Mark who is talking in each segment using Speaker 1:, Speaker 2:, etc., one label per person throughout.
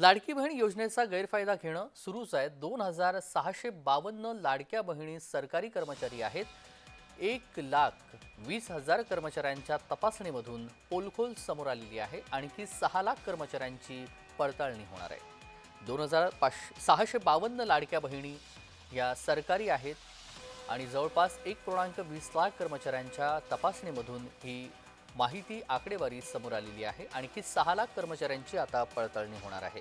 Speaker 1: लाडकी बहीण योजनेचा गैरफायदा घेणं सुरूच आहे. दोन हजार सहाशे बावन्न लाडक्या बहिणी सरकारी कर्मचारी आहेत. एक लाख वीस हजार कर्मचाऱ्यांच्या तपासणीमधून पोलखोल समोर आलेली आहे. आणखी सहा लाख कर्मचाऱ्यांची पडताळणी होणार आहे. दोन हजार पाचशे सहाशे बावन्न लाडक्या बहिणी या सरकारी आहेत आणि जवळपास एक पूर्णांक वीस लाख कर्मचाऱ्यांच्या तपासणीमधून ही माहिती आकडेवारी समोर आलेली आहे. आणखी सहा लाख कर्मचाऱ्यांची आता पडताळणी होणार आहे.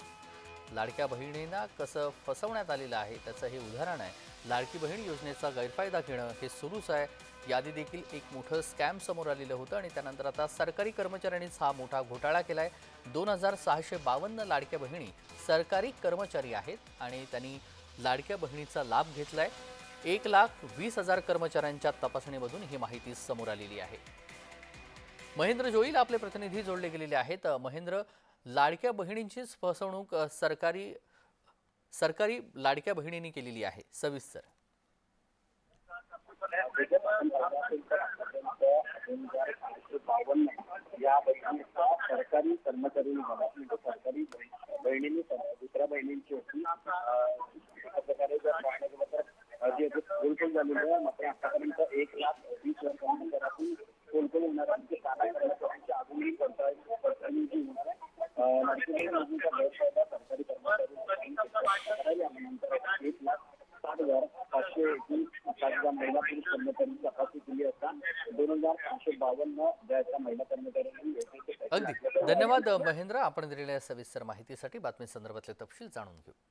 Speaker 1: लाडक्या बहिणींना कसं फसवण्यात आलेलं आहे त्याचं हे उदाहरण आहे. लाडकी बहीण योजनेचा गैरफायदा घेणं हे सुरूच आहे. यादी देखील एक मोठं स्कॅम समोर आलेलं होतं आणि त्यानंतर आता सरकारी कर्मचाऱ्यांनीच हा मोठा घोटाळा केला आहे दोन हजार सहाशे बावन्न लाडक्या बहिणी सरकारी कर्मचारी आहेत आणि त्यांनी लाडक्या बहिणीचा लाभ घेतला आहे एक लाख वीस हजार कर्मचाऱ्यांच्या तपासणीमधून ही माहिती समोर आलेली आहे. महेंद्र जोईल आपले प्रतिनिधी जोडले गेलेले आहेत. महेंद्र लाडक्या बहिणींचीच फसवणूक सरकारी सरकारी लाडक्या बहिणींनी केलेली आहे. सविस्तर.
Speaker 2: या बहिणीचा सरकारी कर्मचारी म्हणजे सरकारी बहिणींनी दुसऱ्या बहिणींची होती. अशा प्रकारे जर पाहण्यात गेलं जी होती झालेली आहे मात्र आतापर्यंत एक लाख वीस हजार कर्मचाऱ्यातून कोलकोल होणार आहे म्हणजे सात कर्मचाऱ्यांची अजूनही पडताळणी पडताळणी जी होणार आहे अं, लाडकी बहीण योजनेचा गैरफायदा सरकारी कर्मचारी करावी आणि नंतर एक लाख साठ हजार पाचशे एकोणीस सात हजार महिला पुरुष कर्मचाऱ्यांची तपासणी केली असता दोन हजार पाचशे बावन्न महिला कर्मचाऱ्यांनी
Speaker 1: धन्यवाद महेंद्र. आपण दिलेल्या सविस्तर माहितीसाठी बातमी संदर्भातले तपशील जाणून घेऊ.